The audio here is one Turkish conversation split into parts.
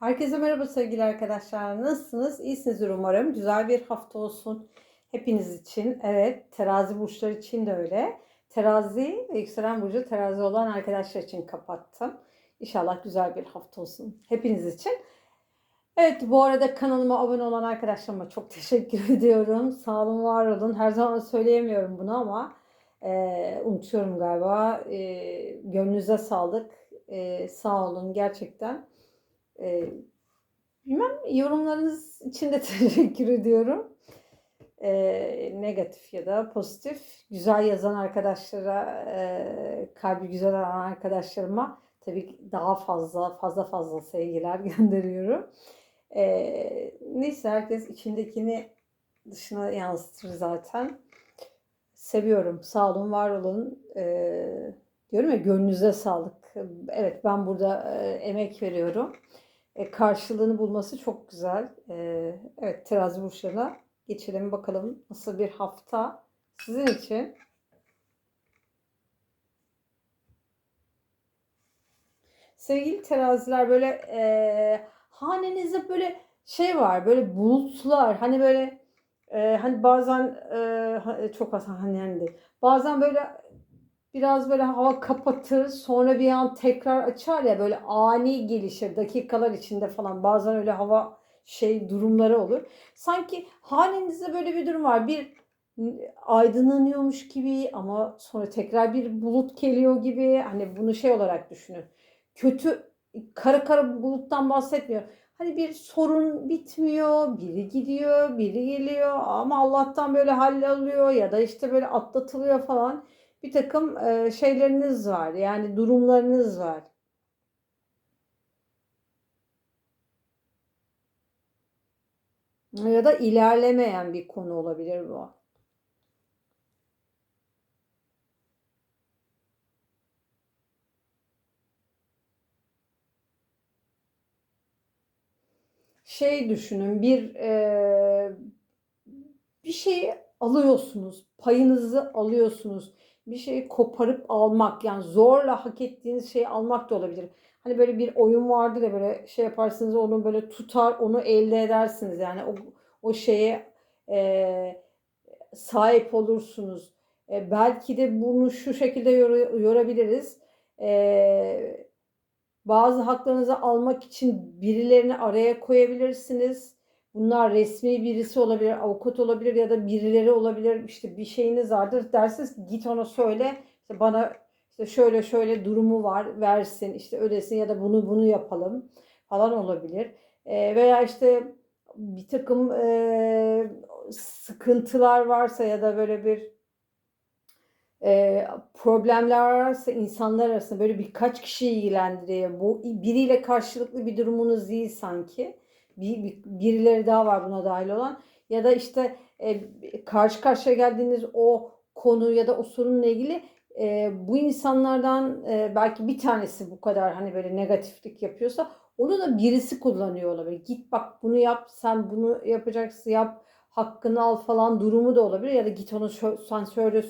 Herkese merhaba sevgili arkadaşlar. Nasılsınız? İyisinizdir umarım. Güzel bir hafta olsun hepiniz için. Evet, terazi burçları için de öyle. Terazi yükselen burcu terazi olan arkadaşlar için kapattım. İnşallah güzel bir hafta olsun hepiniz için. Evet, bu arada kanalıma abone olan arkadaşlarıma çok teşekkür ediyorum. Sağ olun, var olun. Her zaman söyleyemiyorum bunu ama e, unutuyorum galiba. E, gönlünüze sağlık. E, sağ olun gerçekten. E, bilmem yorumlarınız için de teşekkür ediyorum. E, negatif ya da pozitif. Güzel yazan arkadaşlara, e, kalbi güzel olan arkadaşlarıma tabii daha fazla fazla fazla sevgiler gönderiyorum. E, neyse herkes içindekini dışına yansıtır zaten. Seviyorum. Sağ olun, var olun. E, diyorum ya gönlünüze sağlık. Evet ben burada e, emek veriyorum e, karşılığını bulması çok güzel. E, evet terazi burçlarına geçelim bakalım nasıl bir hafta sizin için. Sevgili teraziler böyle e, hanenizde böyle şey var böyle bulutlar hani böyle e, hani bazen e, çok az hani yani bazen böyle biraz böyle hava kapatır sonra bir an tekrar açar ya böyle ani gelişir dakikalar içinde falan bazen öyle hava şey durumları olur. Sanki halinizde böyle bir durum var. Bir aydınlanıyormuş gibi ama sonra tekrar bir bulut geliyor gibi hani bunu şey olarak düşünün. Kötü kara kara buluttan bahsetmiyor. Hani bir sorun bitmiyor, biri gidiyor, biri geliyor ama Allah'tan böyle halloluyor ya da işte böyle atlatılıyor falan bir takım e, şeyleriniz var. Yani durumlarınız var. Ya da ilerlemeyen bir konu olabilir bu. Şey düşünün bir e, bir şeyi alıyorsunuz, payınızı alıyorsunuz bir şeyi koparıp almak yani zorla hak ettiğiniz şeyi almak da olabilir. Hani böyle bir oyun vardır ya böyle şey yaparsınız onu böyle tutar onu elde edersiniz yani o, o şeye e, sahip olursunuz. E, belki de bunu şu şekilde yor, yorabiliriz. E, bazı haklarınızı almak için birilerini araya koyabilirsiniz. Bunlar resmi birisi olabilir, avukat olabilir ya da birileri olabilir. İşte bir şeyiniz vardır. Dersiniz git ona söyle. İşte bana işte şöyle şöyle durumu var versin. işte ödesin ya da bunu bunu yapalım falan olabilir. E, veya işte bir takım e, sıkıntılar varsa ya da böyle bir e, problemler varsa insanlar arasında böyle birkaç kişi ilgilendiriyor. Bu biriyle karşılıklı bir durumunuz değil sanki bir, bir, birileri daha var buna dahil olan. Ya da işte e, karşı karşıya geldiğiniz o konu ya da o sorunla ilgili e, bu insanlardan e, belki bir tanesi bu kadar hani böyle negatiflik yapıyorsa onu da birisi kullanıyor olabilir. Git bak bunu yap sen bunu yapacaksın yap hakkını al falan durumu da olabilir. Ya da git onu sen söyle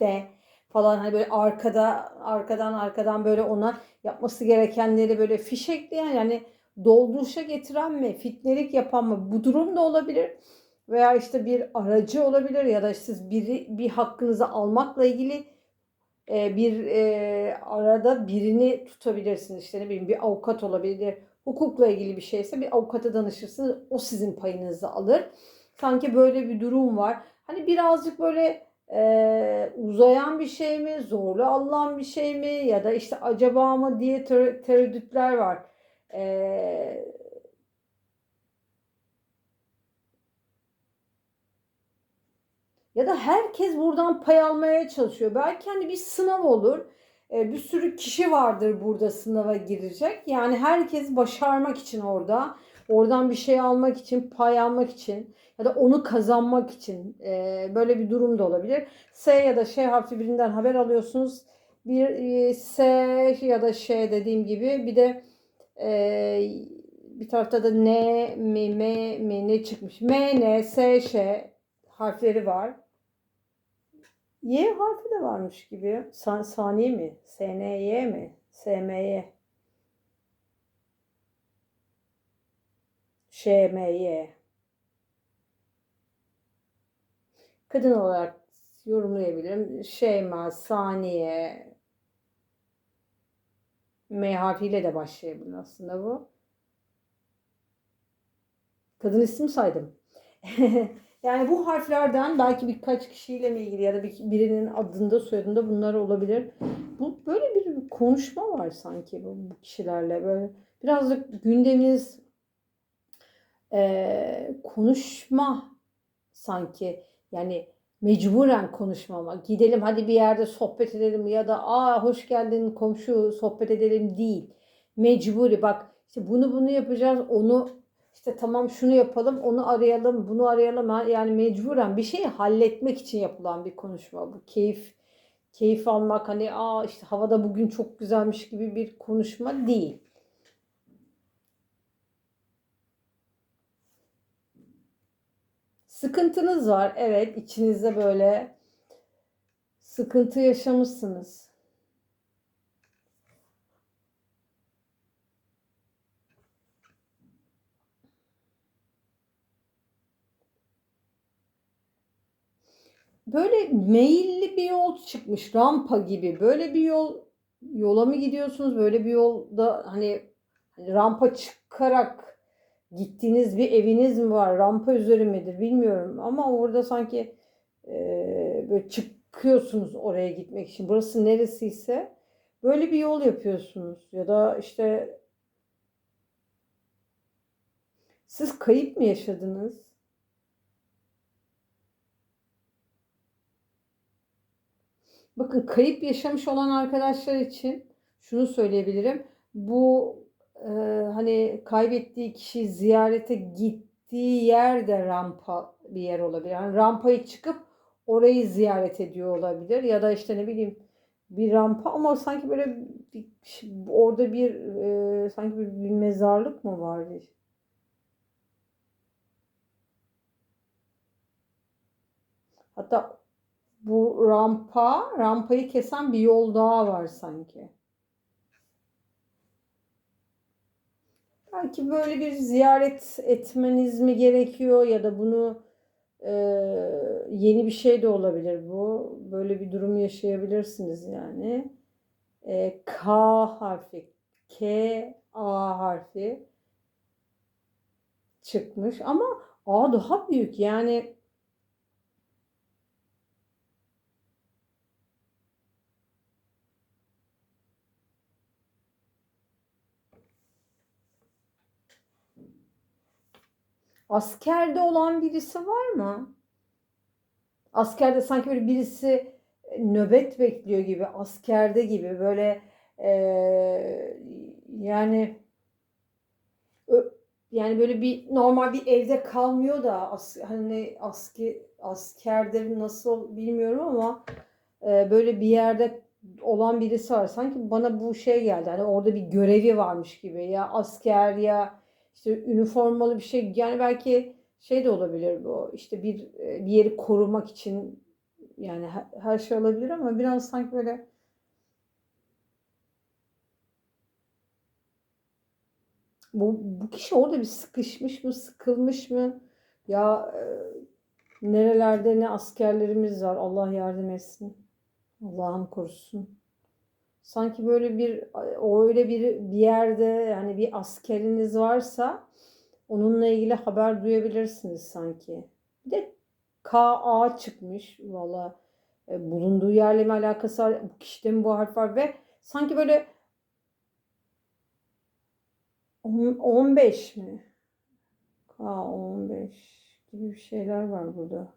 de falan. Hani böyle arkada arkadan arkadan böyle ona yapması gerekenleri böyle fişekleyen yani dolduruşa getiren mi, fitnelik yapan mı bu durum da olabilir. Veya işte bir aracı olabilir ya da siz biri, bir hakkınızı almakla ilgili e, bir e, arada birini tutabilirsiniz. İşte ne bileyim bir avukat olabilir. Hukukla ilgili bir şeyse bir avukata danışırsınız. O sizin payınızı alır. Sanki böyle bir durum var. Hani birazcık böyle e, uzayan bir şey mi, zorlu alınan bir şey mi ya da işte acaba mı diye tereddütler var. Ee, ya da herkes buradan pay almaya çalışıyor. Belki hani bir sınav olur. Ee, bir sürü kişi vardır burada sınava girecek. Yani herkes başarmak için orada. Oradan bir şey almak için, pay almak için ya da onu kazanmak için e, böyle bir durum da olabilir. S ya da Ş harfi birinden haber alıyorsunuz. Bir e, S ya da Ş dediğim gibi bir de ee, bir tarafta da N, M, M, M ne çıkmış? M, N, S, Ş harfleri var. Y harfi de varmış gibi. San, saniye mi? S, N, Y mi? S, M, Y. Ş, M, Y. Kadın olarak yorumlayabilirim. Şeyma, Saniye, M harfiyle de başlayabilir aslında bu. Kadın isim saydım. yani bu harflerden belki birkaç kişiyle mi ilgili ya da bir, birinin adında soyadında bunlar olabilir. Bu böyle bir konuşma var sanki bu, bu kişilerle böyle birazcık gündeminiz e, konuşma sanki yani mecburen konuşmama gidelim hadi bir yerde sohbet edelim ya da aa hoş geldin komşu sohbet edelim değil mecburi bak işte bunu bunu yapacağız onu işte tamam şunu yapalım, onu arayalım, bunu arayalım. Yani mecburen bir şeyi halletmek için yapılan bir konuşma bu. Keyif keyif almak hani aa işte havada bugün çok güzelmiş gibi bir konuşma değil. Sıkıntınız var. Evet, içinizde böyle sıkıntı yaşamışsınız. böyle meyilli bir yol çıkmış rampa gibi böyle bir yol yola mı gidiyorsunuz böyle bir yolda hani, hani rampa çıkarak gittiğiniz bir eviniz mi var? Rampa üzeri midir? Bilmiyorum. Ama orada sanki e, böyle çıkıyorsunuz oraya gitmek için. Burası neresiyse böyle bir yol yapıyorsunuz. Ya da işte siz kayıp mı yaşadınız? Bakın kayıp yaşamış olan arkadaşlar için şunu söyleyebilirim. Bu e, hani kaybettiği kişi ziyarete gittiği yer de rampa bir yer olabilir. Yani rampayı çıkıp orayı ziyaret ediyor olabilir. Ya da işte ne bileyim bir rampa ama sanki böyle bir, orada bir e, sanki bir, bir mezarlık mı var? Hatta bu rampa, rampayı kesen bir yol daha var sanki. Belki böyle bir ziyaret etmeniz mi gerekiyor ya da bunu e, yeni bir şey de olabilir bu. Böyle bir durum yaşayabilirsiniz yani. E, K harfi, K, A harfi çıkmış ama A daha büyük yani Askerde olan birisi var mı? Askerde sanki böyle birisi e, nöbet bekliyor gibi, askerde gibi böyle e, yani yani böyle bir normal bir evde kalmıyor da as, hani aski askerde nasıl bilmiyorum ama e, böyle bir yerde olan birisi var. Sanki bana bu şey geldi. Hani orada bir görevi varmış gibi. Ya asker ya işte üniformalı bir şey yani belki şey de olabilir bu işte bir bir yeri korumak için yani her, şey olabilir ama biraz sanki böyle bu, bu kişi orada bir sıkışmış mı sıkılmış mı? Ya e, nerelerde ne askerlerimiz var Allah yardım etsin Allah'ım korusun sanki böyle bir öyle bir bir yerde yani bir askeriniz varsa onunla ilgili haber duyabilirsiniz sanki. Bir de KA çıkmış valla e, bulunduğu yerle mi alakası var bu kişide mi bu harf var ve sanki böyle 15 mi? K15 gibi bir şeyler var burada.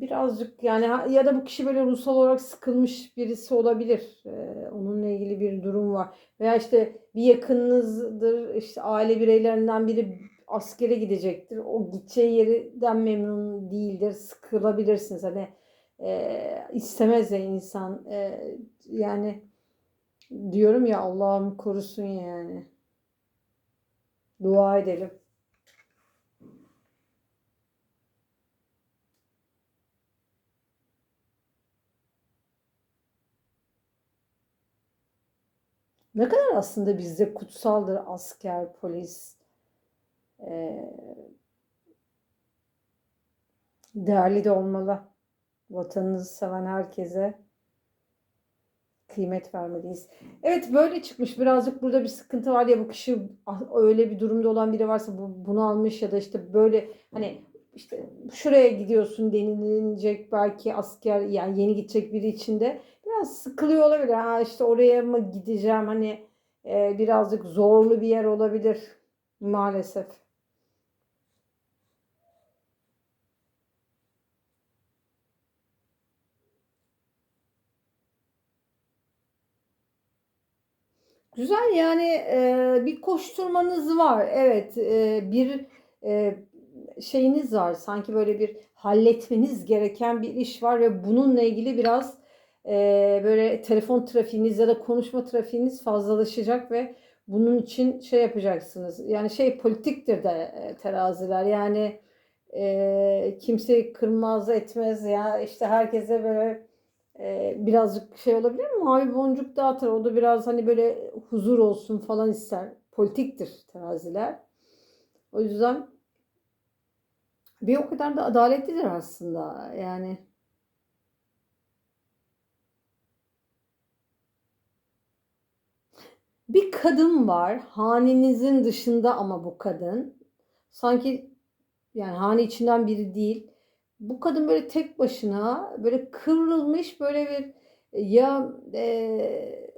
Birazcık yani ya da bu kişi böyle ruhsal olarak sıkılmış birisi olabilir. Ee, onunla ilgili bir durum var. Veya işte bir yakınınızdır, işte aile bireylerinden biri askere gidecektir. O gideceği yerden memnun değildir. Sıkılabilirsiniz. Hani e, istemez ya insan. E, yani diyorum ya Allah'ım korusun yani. Dua edelim. Ne kadar aslında bizde kutsaldır asker, polis. Ee, değerli de olmalı. Vatanınızı seven herkese kıymet vermeliyiz. Evet böyle çıkmış. Birazcık burada bir sıkıntı var ya bu kişi ah, öyle bir durumda olan biri varsa bu, bunu almış ya da işte böyle hani işte şuraya gidiyorsun denilecek belki asker yani yeni gidecek biri için de sıkılıyor olabilir. Ha işte oraya mı gideceğim hani e, birazcık zorlu bir yer olabilir maalesef. Güzel yani e, bir koşturmanız var. Evet e, bir e, şeyiniz var. Sanki böyle bir halletmeniz gereken bir iş var ve bununla ilgili biraz e, böyle telefon trafiğiniz ya da konuşma trafiğiniz fazlalaşacak ve bunun için şey yapacaksınız. Yani şey politiktir de e, teraziler. Yani e, kimseyi kırmaz etmez ya işte herkese böyle e, birazcık şey olabilir mi? Mavi boncuk dağıtır. O da biraz hani böyle huzur olsun falan ister. Politiktir teraziler. O yüzden bir o kadar da adaletlidir aslında. Yani bir kadın var. Hanenizin dışında ama bu kadın. Sanki yani hane içinden biri değil. Bu kadın böyle tek başına böyle kıvrılmış böyle bir ya e,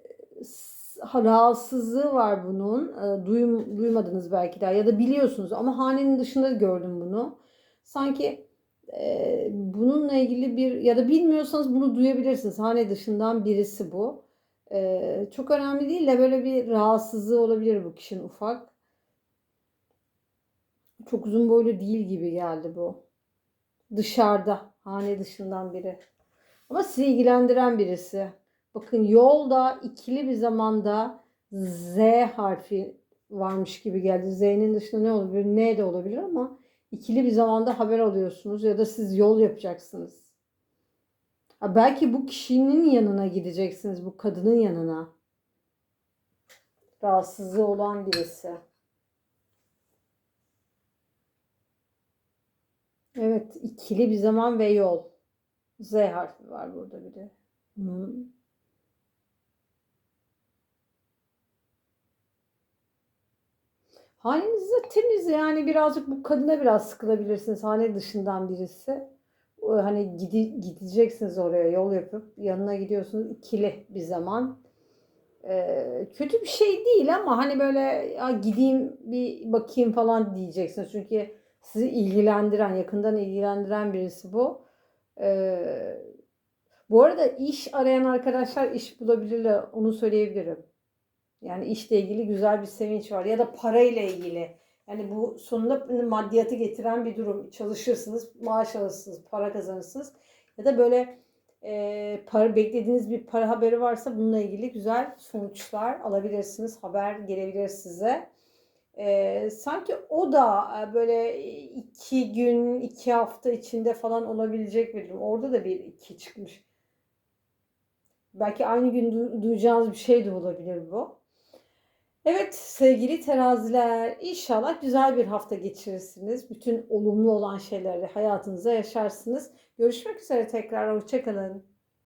rahatsızlığı var bunun. E, duyum, duymadınız belki daha ya da biliyorsunuz ama hanenin dışında gördüm bunu. Sanki e, bununla ilgili bir ya da bilmiyorsanız bunu duyabilirsiniz. Hane dışından birisi bu. E, çok önemli değil de böyle bir rahatsızlığı olabilir bu kişinin ufak. Çok uzun boylu değil gibi geldi bu. Dışarıda, hane dışından biri. Ama sizi ilgilendiren birisi. Bakın yolda ikili bir zamanda Z harfi varmış gibi geldi. Z'nin dışında ne olabilir? N de olabilir ama ikili bir zamanda haber alıyorsunuz ya da siz yol yapacaksınız. Belki bu kişinin yanına gideceksiniz, bu kadının yanına. Rahatsızlığı olan birisi. Evet, ikili bir zaman ve yol. Z harfi var burada bir de. Hı. Haneniz de temiz yani birazcık bu kadına biraz sıkılabilirsiniz. Hane dışından birisi. Hani gidi, gideceksiniz oraya yol yapıp yanına gidiyorsunuz ikili bir zaman. Ee, kötü bir şey değil ama hani böyle ya gideyim bir bakayım falan diyeceksiniz. Çünkü sizi ilgilendiren, yakından ilgilendiren birisi bu. Ee, bu arada iş arayan arkadaşlar iş bulabilirler. Onu söyleyebilirim. Yani işle ilgili güzel bir sevinç var. Ya da parayla ilgili. Yani bu sonunda maddiyatı getiren bir durum. Çalışırsınız, maaş alırsınız, para kazanırsınız. Ya da böyle e, para beklediğiniz bir para haberi varsa bununla ilgili güzel sonuçlar alabilirsiniz. Haber gelebilir size. E, sanki o da e, böyle iki gün, iki hafta içinde falan olabilecek bir durum. Orada da bir iki çıkmış. Belki aynı gün du- duyacağınız bir şey de olabilir bu. Evet sevgili teraziler, inşallah güzel bir hafta geçirirsiniz. Bütün olumlu olan şeyleri hayatınıza yaşarsınız. Görüşmek üzere tekrar, hoşçakalın.